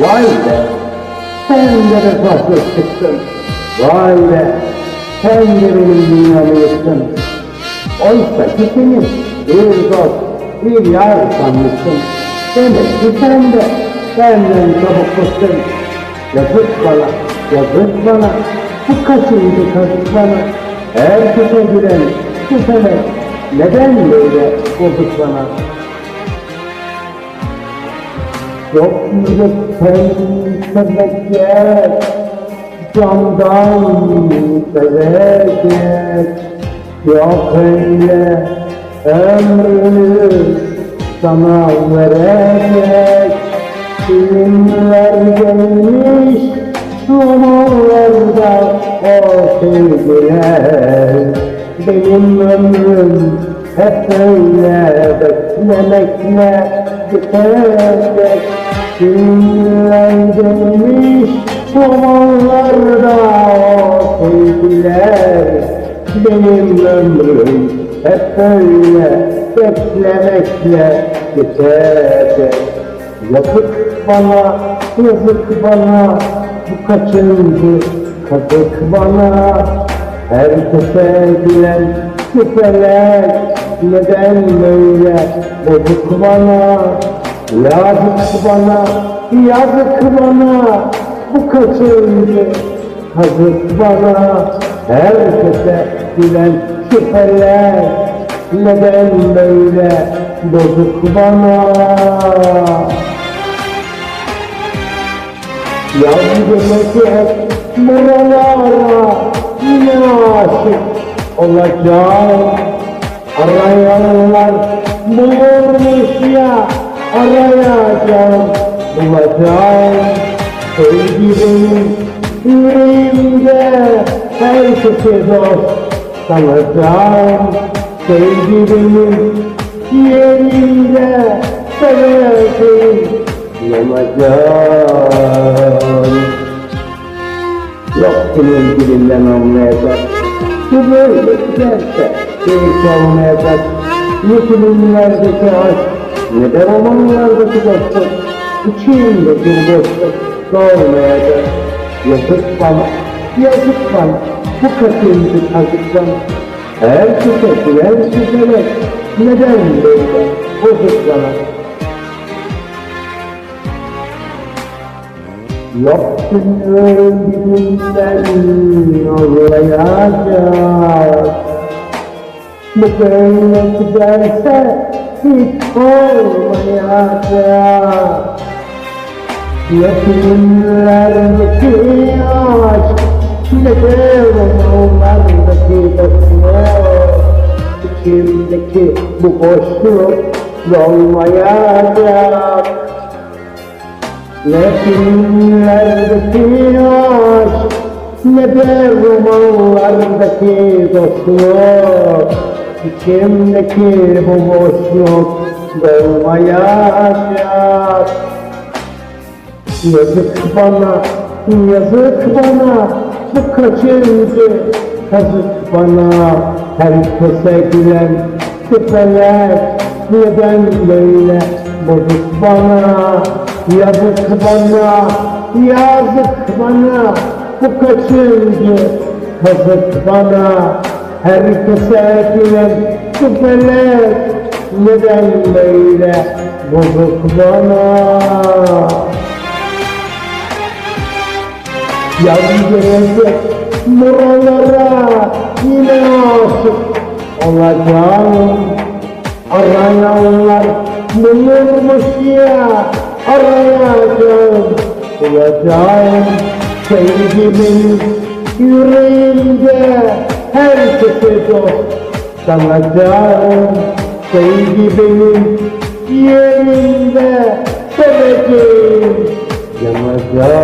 Vay be! Sen de vefasız çıktın. Vay be! Sen de benim dünyamı yıktın. Oysa ki senin bir dost, bir yar sanmışsın. Demek ki sen de benden çabuk bıktın. Yazık bana, yazık bana. Bu kaçıncı kazık bana. Herkese gülen bu sene neden böyle bozuk bana? Yok yürekten sevecek, candan sevecek. Yok öyle ömrünü sana verecek. Filmler gelmiş, romanlarda o sevgiler. Benim ömrüm hep öyle beklemekle bitecek. Filmler gelmiş, romanlarda o sevgiler. Benim ömrüm hep böyle beklemekle geçecek. Yazık bana, yazık bana, bu kaçıncı kazık bana. Herkese gülen küfeler, neden böyle bozuk bana? Yazık bana, yazık bana, bu kaçıncı kazık bana? Herkese gülen küfeler, neden böyle bozuk bana? Yaz gelecek buralara yine aşık olacağım. Arayanlar bulurmuş ya arayacağım bulacağım. Sevgilim yüreğimde herkese dost sanacağım. Sevgilimin yerinde seveceğim yanacağım. Yok senin dilinden anlayacak. Bu böyle giderse keyif olmayacak. Ne filmlerdeki aşk, ne de romanlardaki dostluk. İçimde bir dostluk doğmayacak. Yazık bana, yazık bana, bu kaçıncı kazıktan. Herkese güler süzerek, neden böyle bozuk bana? Yoksun öldüğünden olmayacak Bu böyle giderse hiç olmayacak. Ne filmlerdeki aşk Ne de romanlardaki dostluk. İçimdeki bu boşluk dolmayacak ne filmlerdeki aşk ne de romanlardaki dostluk İçimdeki bu boşluk dolmayacak Yazık bana, yazık bana Bu kaçıncı? Kazık bana Herkese gülen küpeler Neden böyle? Bozuk bana Yazık bana, yazık bana Bu kaçıncı? Kazık bana Herkese gülen küpeler Neden böyle? Bozuk bana. Yaz gelecek buralara yine aşık olacağım. Arayanlar bulurmuş ya arayacağım. Bulacağım sevgimin yüreğimde herkese dost sanacağım Sevgimin yerinde seveceğim yanacağım